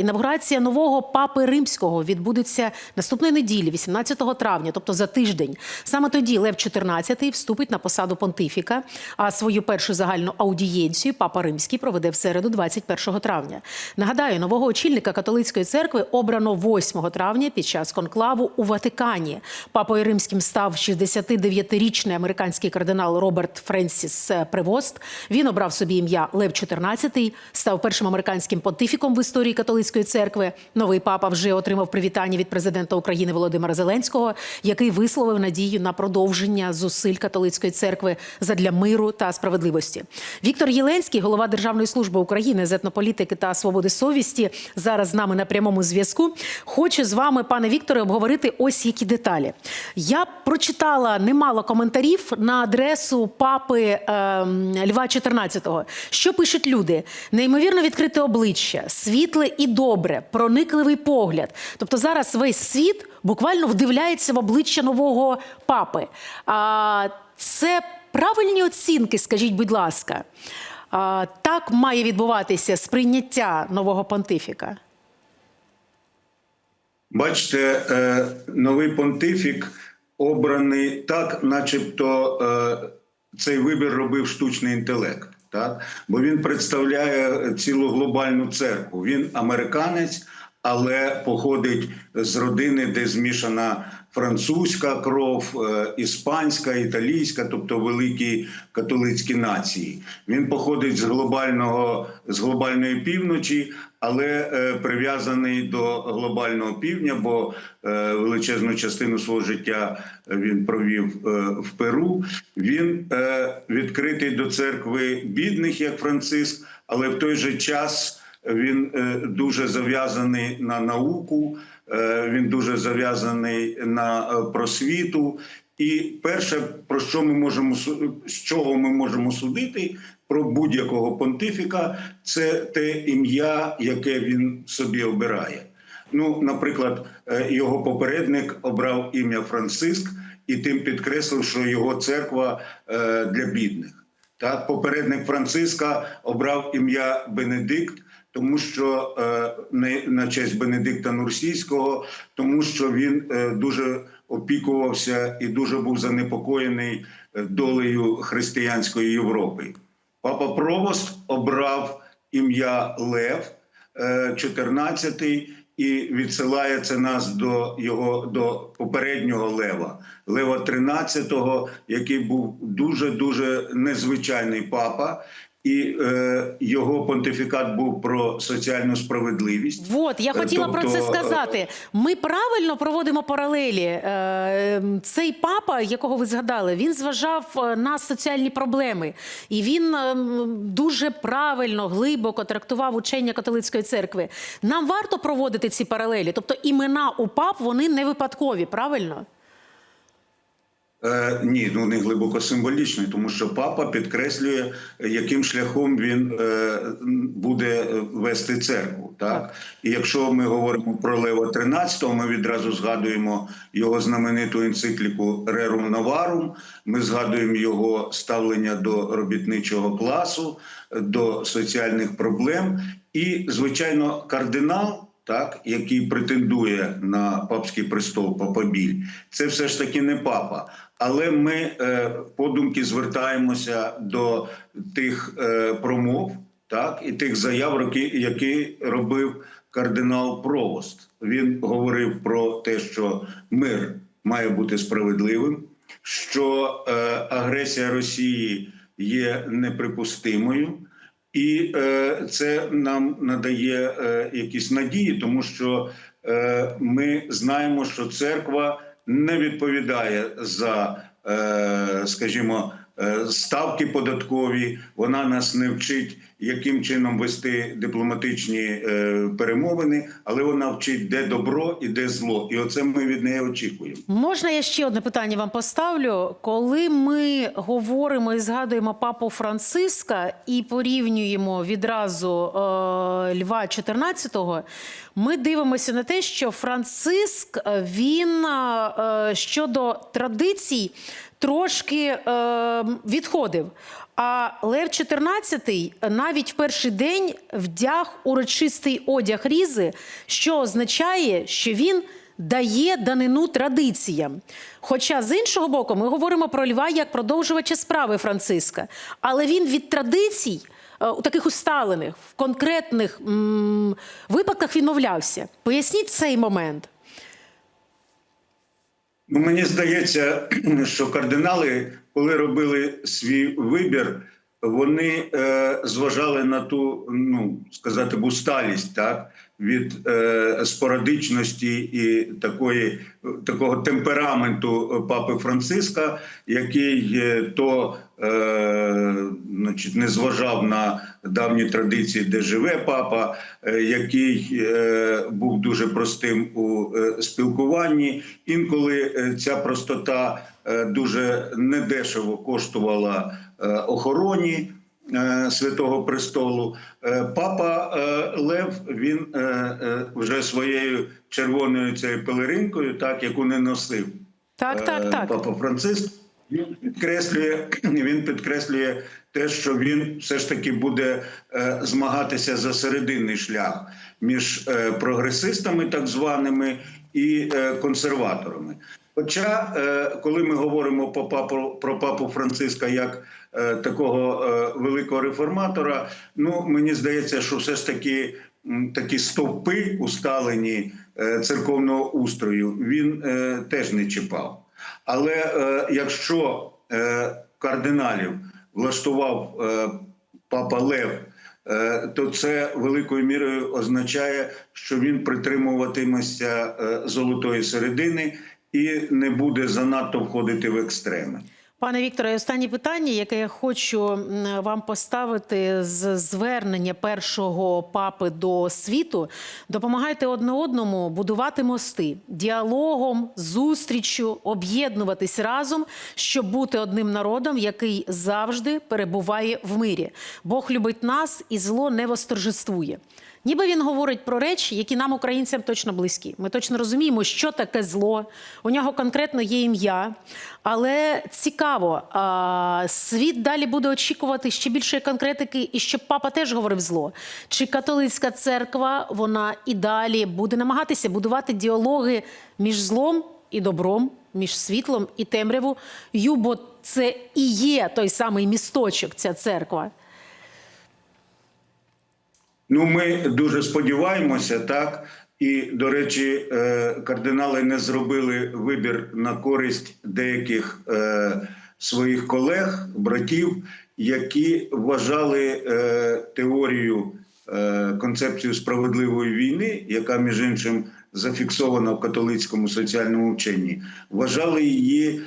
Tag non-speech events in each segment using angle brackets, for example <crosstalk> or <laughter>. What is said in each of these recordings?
Інавгурація нового папи римського відбудеться наступної неділі, 18 травня, тобто за тиждень. Саме тоді Лев XIV вступить на посаду понтифіка. А свою першу загальну аудієнцію папа римський проведе в середу, 21 травня. Нагадаю, нового очільника католицької церкви обрано 8 травня під час конклаву у Ватикані. Папою римським став 69-річний американський кардинал Роберт Френсіс Превост. Він обрав собі ім'я Лев XIV, став першим американським понтифіком в історії католицької церкви. Новий папа вже отримав привітання від президента України Володимира Зеленського, який висловив надію на продовження зусиль католицької церкви задля миру та справедливості. Віктор Єленський, голова Державної служби України з етнополітики та свободи совісті, зараз з нами на прямому зв'язку. Хочу з вами, пане Вікторе, обговорити ось які деталі. Я прочитала немало коментарів на адресу папи е, Льва XIV. Що пишуть люди? Неймовірно відкрите обличчя, світле і добре, проникливий погляд. Тобто зараз весь світ буквально вдивляється в обличчя нового папи. А це правильні оцінки, скажіть, будь ласка. А, так має відбуватися сприйняття нового понтифіка. Бачите, е, новий понтифік обраний так, начебто е, цей вибір робив штучний інтелект. Так? Бо він представляє цілу глобальну церкву. Він американець, але походить з родини, де змішана французька кров, е, іспанська, італійська, тобто великі католицькі нації. Він походить з глобального з глобальної півночі, але е, прив'язаний до глобального півдня, бо е, величезну частину свого життя він провів в Перу. Він відкритий до церкви бідних, як Франциск, але в той же час він е, дуже зав'язаний на науку. е, Він дуже зав'язаний на е, просвіту. І перше, про що ми можемо з чого ми можемо судити про будь-якого понтифіка, це те ім'я, яке він собі обирає. Ну, наприклад, е, його попередник обрав ім'я Франциск і тим підкреслив, що його церква е, для бідних. Так, попередник Франциска обрав ім'я Бенедикт, тому що е, на, на честь Бенедикта Нурсійського, тому що він е, дуже опікувався і дуже був занепокоєний е, долею християнської Європи. Папа Провост обрав ім'я Лев е, 14 і відсилає це нас до його до попереднього лева, Лева 13-го, який був дуже дуже незвичайний папа, і е, його понтифікат був про соціальну справедливість. Вот, я хотіла про це Тобто, сказати. Ми правильно проводимо паралелі. Е, Цей папа, якого ви згадали, він зважав е, на соціальні проблеми, і він е, дуже правильно, глибоко трактував учення католицької церкви. Нам варто проводити ці паралелі, тобто імена у пап вони не випадкові, правильно? Е, ні, ну не глибоко символічний, тому що папа підкреслює, яким шляхом він е, буде вести церкву. Так? І якщо ми говоримо про Лева XIII, ми відразу згадуємо його знамениту енцикліку Рерум Новарум. Ми згадуємо його ставлення до робітничого класу, до соціальних проблем. І, звичайно, кардинал так, який претендує на папський престол Папабіль, це все ж таки не папа. Але ми е, подумки звертаємося до тих е, промов, так і тих заяв, які, робив кардинал Провост. Він говорив про те, що мир має бути справедливим, що е, агресія Росії є неприпустимою. І е, це нам надає е, якісь надії, тому що е, ми знаємо, що церква не відповідає за, е, скажімо, е, ставки податкові. Вона нас не вчить, яким чином вести дипломатичні е, перемовини, але вона вчить, де добро і де зло. І оце ми від неї очікуємо. Можна я ще одне питання вам поставлю? Коли ми говоримо і згадуємо папу Франциска і порівнюємо відразу е, Льва XIV, ми дивимося на те, що Франциск е, він е, щодо традицій. Трошки е, відходив. А Лев XIV навіть в перший день вдяг урочистий одяг різи, що означає, що він дає данину традиціям. Хоча з іншого боку, ми говоримо про Льва як продовжувача справи Франциска, але він від традицій. е, У таких усталених, в конкретних м, випадках відмовлявся. Поясніть цей момент. Ну, мені здається, <clears throat> що кардинали, коли робили свій вибір, вони е, зважали на ту, ну сказати, б, усталість, так від е, спорадичності і такої такого темпераменту папи Франциска, який е, то е, значить, не зважав на давні традиції, де живе папа, е, який е, був дуже простим у е, спілкуванні. Інколи е, ця простота е, дуже недешево коштувала е, охороні. Е, Святого престолу Е, папа е, Лев він вже своєю червоною цією пелеринкою, так яку не носив Так, так, так. Папа Франциск. Він підкреслює, <clears throat> він підкреслює те, що він все ж таки буде змагатися за серединний шлях між прогресистами, так званими, і консерваторами. Хоча, коли ми говоримо папу, про папу Франциска як такого е, великого реформатора, ну мені здається, що все ж таки такі стовпи усталені е, церковного устрою він е, теж не чіпав. Але е, якщо е, кардиналів влаштував е, папа Лев, е, то це великою мірою означає, що він притримуватиметься е, золотої середини і не буде занадто входити в екстреми. Пане Вікторе, останнє питання, яке я хочу вам поставити з звернення першого папи до світу. Допомагайте одне одному будувати мости діалогом, зустріччю, об'єднуватись разом, щоб бути одним народом, який завжди перебуває в мирі. Бог любить нас і зло не восторжествує. Ніби він говорить про речі, які нам, українцям, точно близькі. Ми точно розуміємо, що таке зло. У нього конкретно є ім'я. Але цікаво, світ далі буде очікувати ще більшої конкретики, і щоб папа теж говорив зло. Чи католицька церква вона і далі буде намагатися будувати діалоги між злом і добром, між світлом і темрявою, бо це і є той самий місточок, ця церква. Ну, ми дуже сподіваємося, так. І, до речі, е, кардинали не зробили вибір на користь деяких е, своїх колег, братів, які вважали е, теорію концепцію справедливої війни, яка між іншим зафіксована в католицькому соціальному вченні, вважали її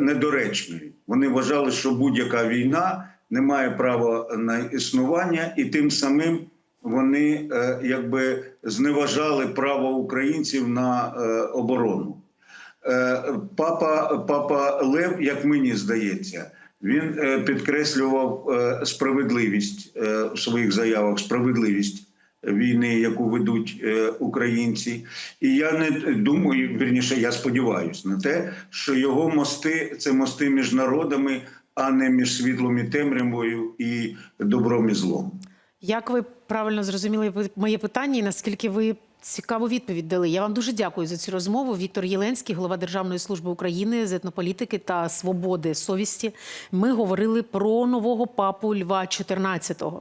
недоречною. Вони вважали, що будь-яка війна не має права на існування, і тим самим вони е, якби зневажали право українців на е, оборону. Е, Папа, папа Лев, як мені здається, він підкреслював справедливість в своїх заявах, справедливість війни, яку ведуть українці. І я не думаю, вірніше, я сподіваюся на те, що його мости це мости між народами, а не між світлом і темрявою і добром і злом. Як ви правильно зрозуміли моє питання, і наскільки ви цікаву відповідь дали? Я вам дуже дякую за цю розмову. Віктор Єленський, голова Державної служби України з етнополітики та свободи совісті. Ми говорили про нового папу Льва XIV.